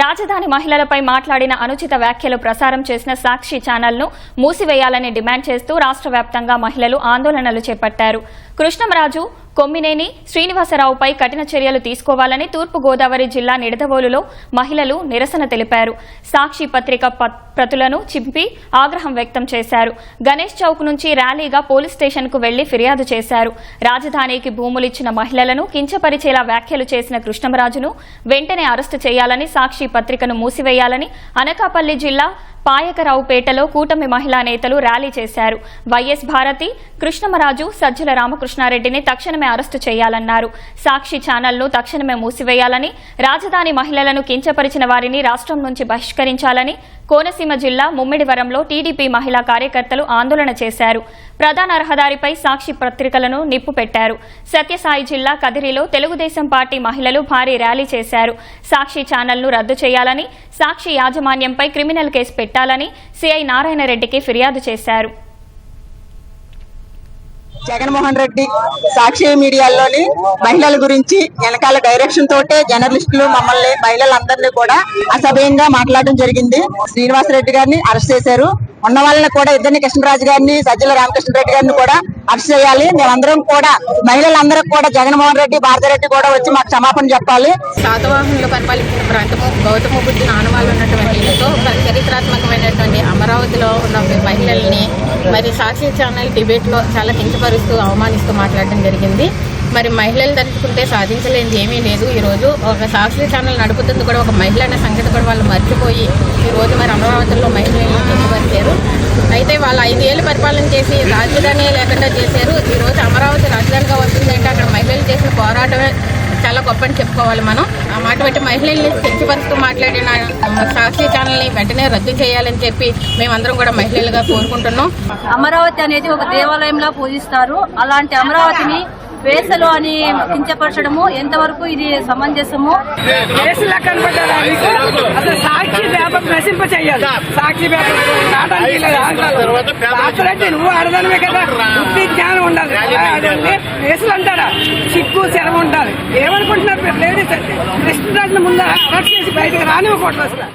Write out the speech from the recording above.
రాజధాని మహిళలపై మాట్లాడిన అనుచిత వ్యాఖ్యలు ప్రసారం చేసిన సాక్షి ఛానల్ను మూసివేయాలని డిమాండ్ చేస్తూ రాష్ట్ర వ్యాప్తంగా మహిళలు ఆందోళనలు చేపట్టారు. కృష్ణంరాజు కొమ్మినేని శ్రీనివాసరావుపై కఠిన చర్యలు తీసుకోవాలని తూర్పుగోదావరి జిల్లా నిడదవోలులో మహిళలు నిరసన తెలిపారు. సాక్షి పత్రిక ప్రతులను చింపి ఆగ్రహం వ్యక్తం చేశారు. గణేష్ చౌక్ నుంచి ర్యాలీగా పోలీస్ స్టేషన్కు వెళ్ళి ఫిర్యాదు చేశారు. రాజధానికి భూములిచ్చిన మహిళలను కించపరిచేలా వ్యాఖ్యలు చేసిన కృష్ణమరాజును వెంటనే అరెస్టు చేయాలని సాక్షి పత్రికను మూసివేయాలని అనకాపల్లి జిల్లా పాయకరావుపేటలో కూటమి మహిళా నేతలు ర్యాలీ చేశారు. వైఎస్ భారతి కృష్ణమరాజు సజ్జల రామకృష్ణారెడ్డిని తక్షణమే అరెస్టు చేయాలన్నారు. సాక్షి ఛానల్ను తక్షణమే మూసివేయాలని రాజధాని మహిళలను కించపరిచిన వారిని రాష్ట్రం నుంచి బహిష్కరించాలని కోనసీమ జిల్లా ముమ్మిడివరంలో టీడీపీ మహిళా కార్యకర్తలు ఆందోళన చేశారు. ప్రధాన రహదారిపై సాక్షి పత్రికలను నిప్పు పెట్టారు సత్యసాయి జిల్లా కదిరిలో తెలుగుదేశం పార్టీ మహిళలు భారీ ర్యాలీ చేశారు. సాక్షి ఛానల్ను రద్దు చేయాలని సాక్షి యాజమాన్యంపై క్రిమినల్ కేసు పెట్టాలని సిఐ నారాయణరెడ్డికి ఫిర్యాదు చేశారు. జగన్మోహన్ రెడ్డి సాక్షి మీడియాలోని మహిళల గురించి వెనకాల డైరెక్షన్ తోటే జర్నలిస్టులు మమ్మల్ని మహిళలందరినీ కూడా అసభ్యంగా మాట్లాడడం జరిగింది. శ్రీనివాసరెడ్డి గారిని అరెస్ట్ చేశారు. ఉన్న వాళ్ళని కూడా ఇద్దరిని కృష్ణరాజు గారిని సజ్జల రామకృష్ణరెడ్డి గారిని కూడా అరెస్ట్ చేయాలి. మేమందరం కూడా మహిళలందరూ కూడా జగన్మోహన్ రెడ్డి భారతరెడ్డి కూడా వచ్చి మాకు క్షమాపణ చెప్పాలి. శాతవాహనులు పరిపాలించిన ప్రాంతము గౌతమ బుద్ధి ఆనవాళ్ళు ఉన్నటువంటి చరిత్రాత్మకమైనటువంటి అమరావతిలో ఉన్న మహిళల్ని మరి సాక్షి ఛానల్ డిబేట్లో చాలా కించపరుస్తూ అవమానిస్తూ మాట్లాడడం జరిగింది. మరి మహిళలు తలుచుకుంటే సాధించలేనిది ఏమీ లేదు. ఈరోజు ఒక సాక్షి ఛానల్ నడుపుతుంది కూడా ఒక మహిళ అనే సంగతి కూడా వాళ్ళు మర్చిపోయి ఈరోజు మరి అమరావతిలో మహిళలు కించపరిచారు. అయితే వాళ్ళు ఐదేళ్ళు పరిపాలన చేసి రాజధాని లేకుండా చేశారు. ఈరోజు అమరావతి రాజధానిగా వస్తుందంటే అక్కడ మహిళలు చేసిన పోరాటమే తప్పని చెప్పుకోవాలి మనం. ఆ మాట మహిళల్ని శక్తిపరుస్తూ మాట్లాడిన సాక్షి ఛానల్ని వెంటనే రద్దు చేయాలని చెప్పి మేమందరం కూడా మహిళలుగా కోరుకుంటున్నాం. అమరావతి అనేది ఒక దేవాలయంలా పూజిస్తారు. అలాంటి అమరావతిని వేసలు అని కించపరచడము ఎంతవరకు ఇది సమంజసము? కేసులా కనపడ్డారా మీకు? అసలు సాక్షి పేపర్ నశింప చేయాలి. సాక్షి పేపర్ రావడానికి లేదు నువ్వు ఆడదానివే కదా. బుద్ధి జ్ఞానం ఉండాలి. ఆడదాన్ని కేసులు అంటారా? సిగ్గు శరం ఉండాలి. ఏమనుకుంటున్నారు? లేడీస్ అంటే కృష్ణరాజుల ముందు అరెస్ట్ చేసి బయటకు రానివ్వకూడదు అసలు.